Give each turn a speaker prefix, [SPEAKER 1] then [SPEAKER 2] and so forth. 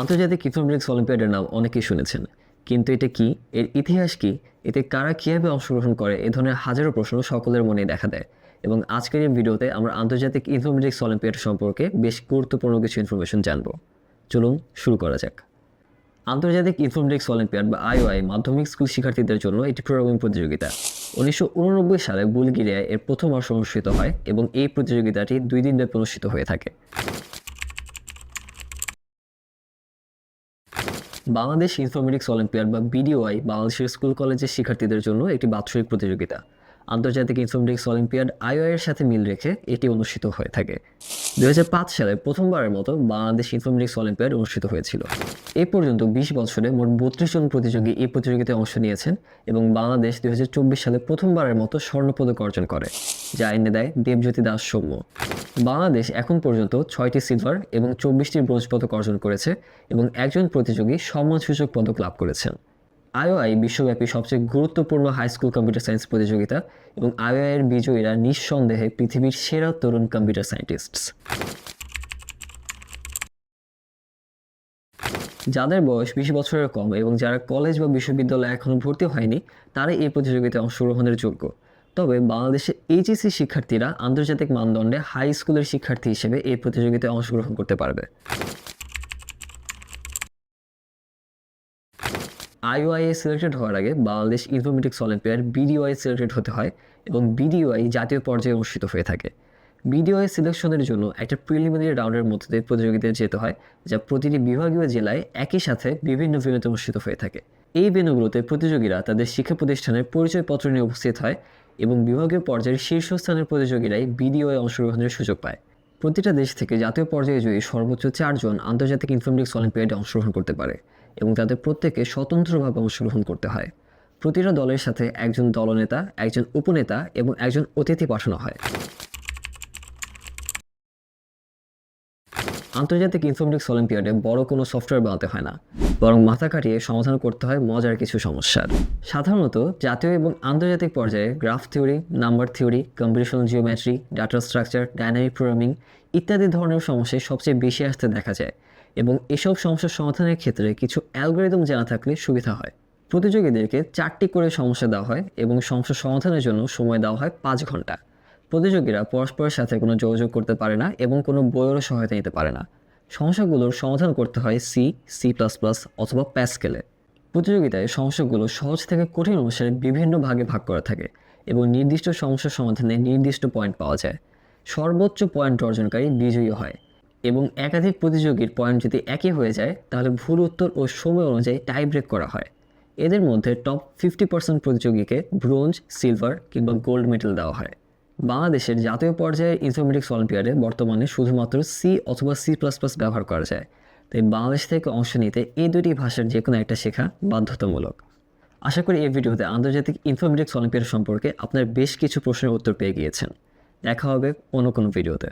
[SPEAKER 1] আন্তর্জাতিক ইনফরমেটিক্স অলিম্পিয়াডের নাম অনেকেই শুনেছেন। কিন্তু এটা কি? এর ইতিহাস কি? এতে কারা কীভাবে অংশগ্রহণ করে? এ ধরনের হাজারো প্রশ্ন সকলের মনে দেখা দেয়। এবং আজকের এই ভিডিওতে আমরা আন্তর্জাতিক ইনফরমেটিক্স অলিম্পিয়াড সম্পর্কে বেশ গুরুত্বপূর্ণ কিছু ইনফরমেশন জানব। চলুন শুরু করা যাক। আন্তর্জাতিক ইনফরমেটিক্স অলিম্পিয়াড বা আইওআই মাধ্যমিক স্কুল শিক্ষার্থীদের জন্য একটি প্রোগ্রামিং প্রতিযোগিতা। উনিশশো উননব্বই সালে বুলগেরিয়ায় এর প্রথম বর্ষ অনুষ্ঠিত হয় এবং এই প্রতিযোগিতাটি দুই দিন ব্যাপী অনুষ্ঠিত হয়ে থাকে। বাংলাদেশ ইনফরমেটিক্স অলিম্পিয়াড বা বিডিওআই বাংলাদেশের স্কুল, কলেজের শিক্ষার্থীদের জন্য একটি বাৎসরিক প্রতিযোগিতা। আন্তর্জাতিক ইনফরমেটিক্স অলিম্পিয়াড আইওআইয়ের সাথে মিল রেখে এটি অনুষ্ঠিত হয়ে থাকে। দুই হাজার পাঁচ সালে প্রথমবারের মতো বাংলাদেশ ইনফরমেটিক্স অলিম্পিয়াড অনুষ্ঠিত হয়েছিল। এ পর্যন্ত বিশ বছরে মোট বত্রিশ জন প্রতিযোগী এই প্রতিযোগিতায় অংশ নিয়েছেন এবং বাংলাদেশ দুই হাজার চব্বিশ সালে প্রথমবারের মতো স্বর্ণপদক অর্জন করে, যা এনে দেয় দেবজ্যোতি দাস সৌম্য। বাংলাদেশ এখন পর্যন্ত ছয়টি সিলভার এবং চব্বিশটি ব্রোঞ্জ পদক অর্জন করেছে এবং একজন প্রতিযোগী সম্মানসূচক পদক লাভ করেছেন। আইওআই বিশ্বব্যাপী সবচেয়ে গুরুত্বপূর্ণ হাই স্কুল কম্পিউটার সায়েন্স প্রতিযোগিতা এবং আইওআই এর বিজয়ীরা নিঃসন্দেহে পৃথিবীর সেরা তরুণ কম্পিউটার সায়েন্টিস্টস যাদের বয়স বিশ বছরের কম এবং যারা কলেজ বা বিশ্ববিদ্যালয়ে এখনও ভর্তি হয়নি, তারা এই প্রতিযোগিতায় অংশগ্রহণের যোগ্য। তবে বাংলাদেশে এইচএসসি শিক্ষার্থীরা আন্তর্জাতিক মানদণ্ডে হাই স্কুলের শিক্ষার্থী হিসেবে এই প্রতিযোগিতায় অংশগ্রহণ করতে পারবে। আইওআইএ সিলেক্টেড হওয়ার আগে Bangladesh informatics olympiad BDOI selected হতে হয় এবং বিডিওআই জাতীয় পর্যায়ে অনুষ্ঠিত হয়ে থাকে। বিডিওআই সিলেকশনের জন্য একটা প্রিলিমিনারি রাউন্ডের মধ্যে দিয়ে প্রতিযোগিতায় যেতে হয়, যা প্রতিটি বিভাগীয় জেলায় একই সাথে বিভিন্ন ভেন্যুতে অনুষ্ঠিত হয়ে থাকে। এই ভেন্যুগুলোতে প্রতিযোগীরা তাদের শিক্ষা প্রতিষ্ঠানের পরিচয়পত্র নিয়ে উপস্থিত হয় এবং বিভাগীয় পর্যায়ের শীর্ষস্থানের প্রতিযোগীরাই বিডিওআই অংশগ্রহণের সুযোগ পায়। প্রতিটা দেশ থেকে জাতীয় পর্যায়ে জয়ী সর্বোচ্চ চারজন আন্তর্জাতিক ইনফরমেটিক্স অলিম্পিয়াডে অংশগ্রহণ করতে পারে এবং তাদের প্রত্যেকে স্বতন্ত্রভাবে অংশগ্রহণ করতে হয়। প্রতিটা দলের সাথে একজন দলনেতা, একজন উপনেতা এবং একজন অতিথি পাঠানো হয়। আন্তর্জাতিক ইনফরমেটিক্স অলিম্পিয়াডে বড় কোনো সফটওয়্যার বানাতে হয় না। বরং মাথা কাটিয়ে সমাধান করতে হয় মজার কিছু সমস্যার সাধারণত জাতীয় এবং আন্তর্জাতিক পর্যায়ে graph theory, number theory computational geometry, data structure, dynamic programming ইত্যাদি ধরনের সমস্যায় সবচেয়ে বেশি আসতে দেখা যায় এবং এসব সমস্যার সমাধানের ক্ষেত্রে কিছু অ্যালগোরিদম জানা থাকলে সুবিধা হয়। প্রতিযোগীদেরকে চারটি করে সমস্যা দেওয়া হয় এবং সমস্যা সমাধানের জন্য সময় দেওয়া হয় পাঁচ ঘণ্টা। প্রতিযোগীরা পরস্পরের সাথে কোনো যোগাযোগ করতে পারে না এবং কোনো বইয়েরও সহায়তা নিতে পারে না। সমস্যাগুলোর সমাধান করতে হয় সি সি প্লাস প্লাস অথবা প্যাসকেলে প্রতিযোগিতায় সমস্যাগুলো সহজ থেকে কঠিন অনুসারে বিভিন্ন ভাগে ভাগ করা থাকে এবং নির্দিষ্ট সমস্যার সমাধানে নির্দিষ্ট পয়েন্ট পাওয়া যায়। সর্বোচ্চ পয়েন্ট অর্জনকারী বিজয়ী হয় এবং একাধিক প্রতিযোগীর পয়েন্ট যদি একই হয়ে যায়, তাহলে ভুল উত্তর ও সময় অনুযায়ী টাই ব্রেক করা হয়। এদের মধ্যে টপ ফিফটি পার্সেন্ট প্রতিযোগীকে ব্রোঞ্জ সিলভার কিংবা গোল্ড মেডেল দেওয়া হয়। বাংলাদেশের জাতীয় পর্যায়ে ইনফরমেটিক্স অলিম্পিয়াডে বর্তমানে শুধুমাত্র সি অথবা সি প্লাস প্লাস ব্যবহার করা যায়। তাই বাংলাদেশ থেকে অংশ নিতে এই দুটি ভাষার যে কোনো একটা শেখা বাধ্যতামূলক। আশা করি এই ভিডিওতে আন্তর্জাতিক ইনফরমেটিক্স অলিম্পিয়াড সম্পর্কে আপনার বেশ কিছু প্রশ্নের উত্তর পেয়ে গিয়েছেন। দেখা হবে অন্য কোনো ভিডিওতে।